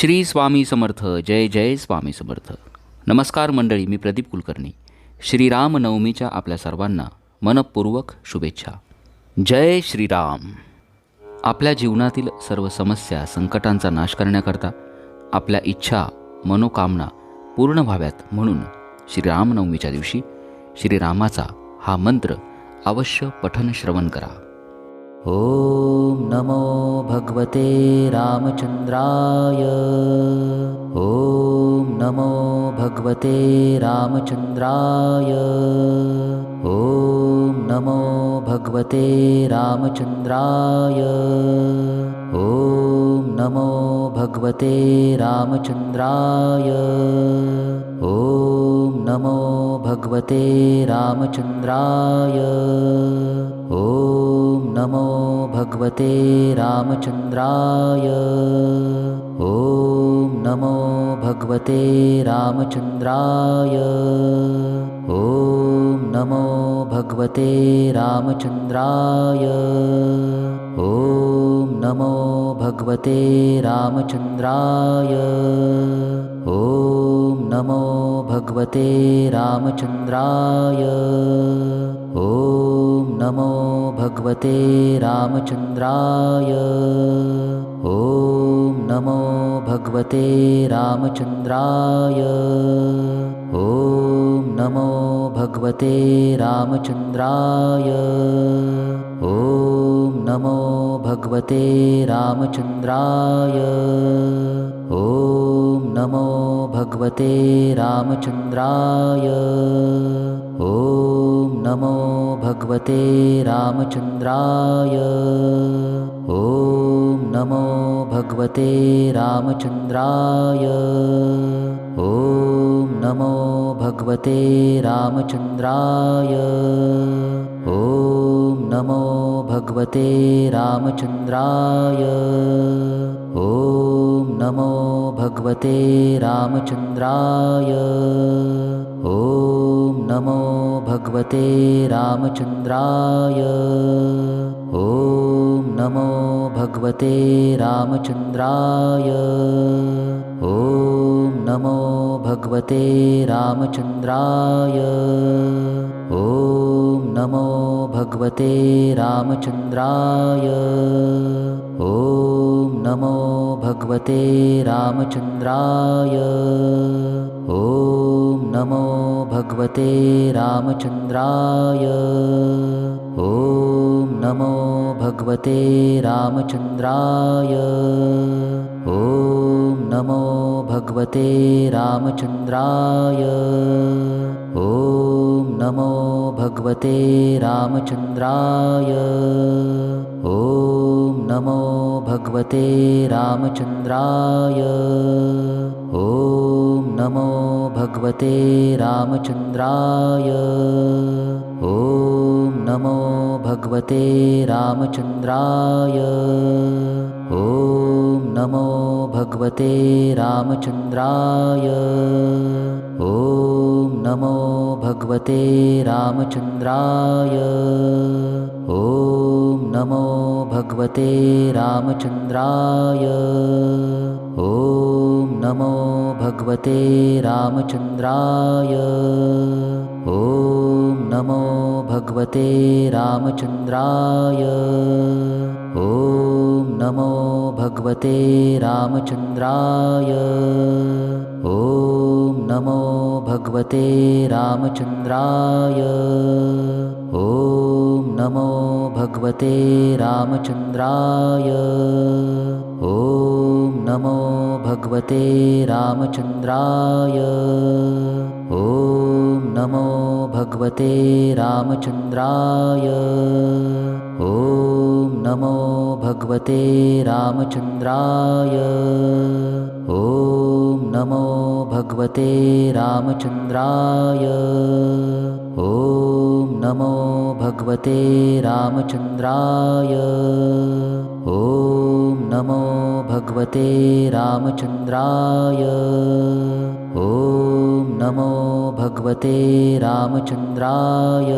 श्री स्वामी समर्थ जय जय स्वामी समर्थ. नमस्कार मंडळी मी प्रदीप कुलकर्णी. श्रीरामनवमीच्या आपल्या सर्वांना मनपूर्वक शुभेच्छा. जय श्रीराम. आपल्या जीवनातील सर्व समस्या संकटांचा नाश करण्याकरता आपल्या इच्छा मनोकामना पूर्ण व्हाव्यात म्हणून श्रीरामनवमीच्या दिवशी श्रीरामाचा हा मंत्र अवश्य पठन श्रवण करा. ॐ नमो भगवते रामचन्द्राय। ॐ नमो भगवते रामचन्द्राय। ॐ नमो भगवते रामचन्द्राय। ॐ नमो भगवते रामचन्द्राय। ॐ नमो भगवते रामचन्द्राय नमो भगवते रामचन्द्राय। ॐ नमो भगवते रामचन्द्राय। ॐ नमो भगवते रामचन्द्राय। ॐ नमो भगवते रामचन्द्राय। ॐ नमो भगवते रामचन्द्राय। ॐ नमो भगवते रामचन्द्राय। ॐ नमो भगवते रामचन्द्राय। ॐ नमो भगवते रामचन्द्राय। ॐ नमो भगवते रामचन्द्राय। ॐ नमो भगवते रामचन्द्राय। ॐ नमो भगवते रामचन्द्राय। ॐ नमो भगवते रामचन्द्राय। ॐ नमो भगवते रामचन्द्राय। ॐ नमो भगवते रामचन्द्राय। ॐ नमो भगवते रामचन्द्राय। ॐ नमो भगवते रामचन्द्राय। ॐ नमो भगवते रामचन्द्राय। ॐ नमो भगवते रामचन्द्राय। ॐ नमो भगवते रामचन्द्राय। ॐ नमो भगवते रामचन्द्राय। ॐ नमो भगवते रामचन्द्राय ॐ नमो भगवते रामचन्द्राय। ॐ नमो भगवते रामचन्द्राय। ॐ नमो भगवते रामचन्द्राय। ॐ नमो भगवते रामचन्द्राय। ॐ नमो भगवते रामचन्द्राय। ॐ नमो भगवते रामचन्द्राय। ॐ नमो भगवते रामचन्द्राय। ॐ नमो भगवते रामचन्द्राय। ॐ नमो भगवते रामचन्द्राय। ॐ नमो भगवते रामचन्द्राय भगवते रामचन्द्राय। ॐ नमो भगवते रामचन्द्राय। ॐ नमो भगवते रामचन्द्राय। ॐ नमो भगवते रामचन्द्राय। ॐ नमो भगवते रामचन्द्राय नमो भगवते रामचन्द्राय। ॐ नमो भगवते रामचन्द्राय। ॐ नमो भगवते रामचन्द्राय। ॐ नमो भगवते रामचन्द्राय। ॐ नमो भगवते रामचन्द्राय। ॐ नमो भगवते रामचन्द्राय।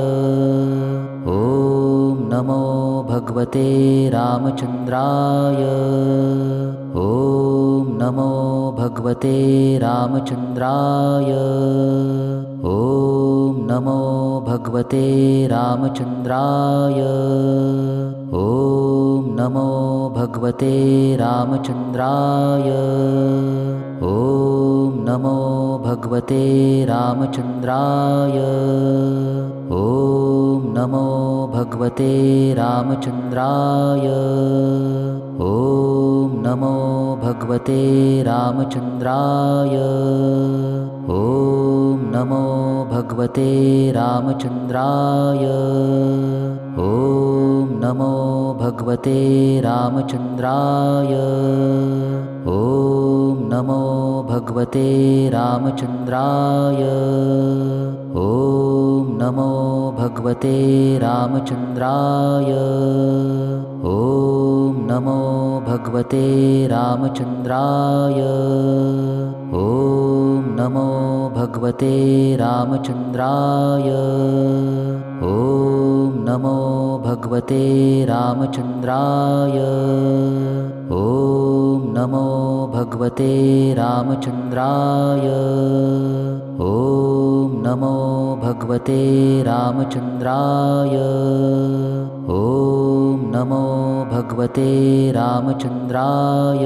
ॐ नमो भगवते रामचन्द्राय ॐ नमो भगवते रामचन्द्राय। ॐ नमो भगवते रामचन्द्राय। ॐ नमो भगवते रामचन्द्राय। ॐ नमो भगवते रामचन्द्राय। ॐ नमो भगवते रामचन्द्राय ॐ नमो भगवते रामचन्द्राय। ॐ नमो भगवते रामचन्द्राय। ॐ नमो भगवते रामचन्द्राय। ॐ नमो भगवते रामचन्द्राय। ॐ नमो भगवते रामचन्द्राय। ॐ नमो भगवते रामचन्द्राय। ॐ नमो भगवते रामचन्द्राय। ॐ नमो भगवते रामचन्द्राय। ॐ नमो भगवते रामचन्द्राय ॐ नमो भगवते रामचन्द्राय। ॐ नमो भगवते रामचन्द्राय।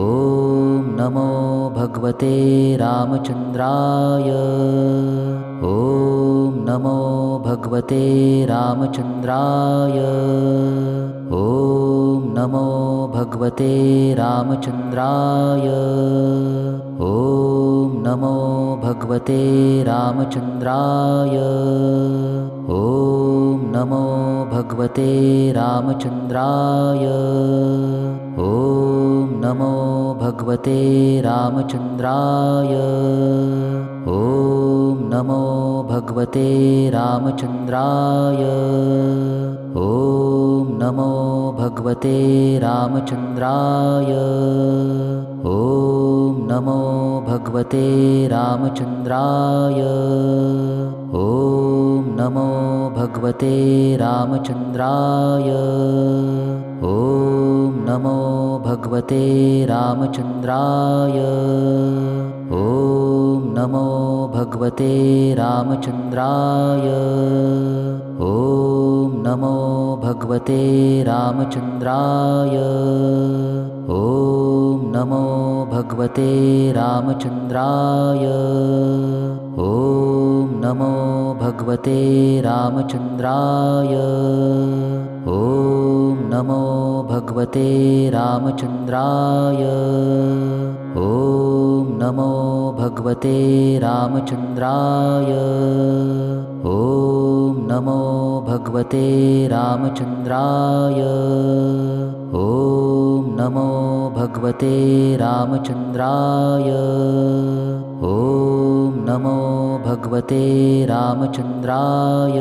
ॐ नमो भगवते रामचन्द्राय। ॐ नमो भगवते रामचन्द्राय। ॐ नमो भगवते रामचन्द्राय भगवते रामचन्द्राय। ॐ नमो भगवते रामचन्द्राय। ॐ नमो भगवते रामचन्द्राय। ॐ नमो भगवते रामचन्द्राय ॐ नमो भगवते रामचन्द्राय। ॐ नमो भगवते रामचन्द्राय। ॐ नमो भगवते रामचन्द्राय। ॐ नमो भगवते रामचन्द्राय। ॐ नमो भगवते रामचन्द्राय। ॐ नमो भगवते रामचन्द्राय। ॐ नमो भगवते रामचन्द्राय। ॐ नमो भगवते रामचन्द्राय ॐ नमो भगवते रामचन्द्राय। ॐ नमो भगवते रामचन्द्राय। ॐ नमो भगवते रामचन्द्राय। ॐ नमो भगवते रामचन्द्राय। ॐ नमो भगवते रामचन्द्राय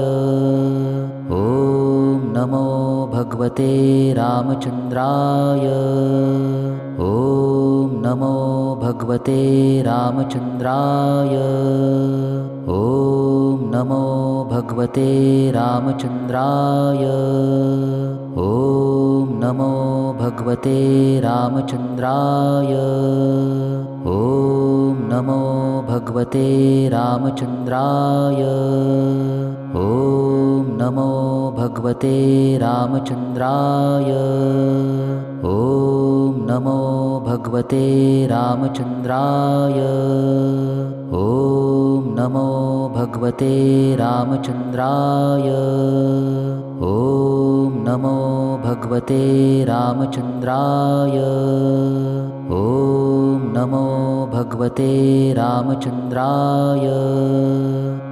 ॐ नमो भगवते रामचन्द्राय। ॐ नमो भगवते रामचन्द्राय। ॐ नमो भगवते रामचन्द्राय। ॐ नमो भगवते रामचन्द्राय। ॐ नमो भगवते रामचन्द्राय भगवते रामचन्द्राय। ॐ नमो भगवते रामचन्द्राय। ॐ नमो भगवते रामचन्द्राय। ॐ नमो भगवते रामचन्द्राय। ॐ नमो भगवते रामचन्द्राय।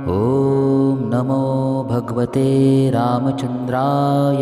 ॐ नमो भगवते रामचन्द्राय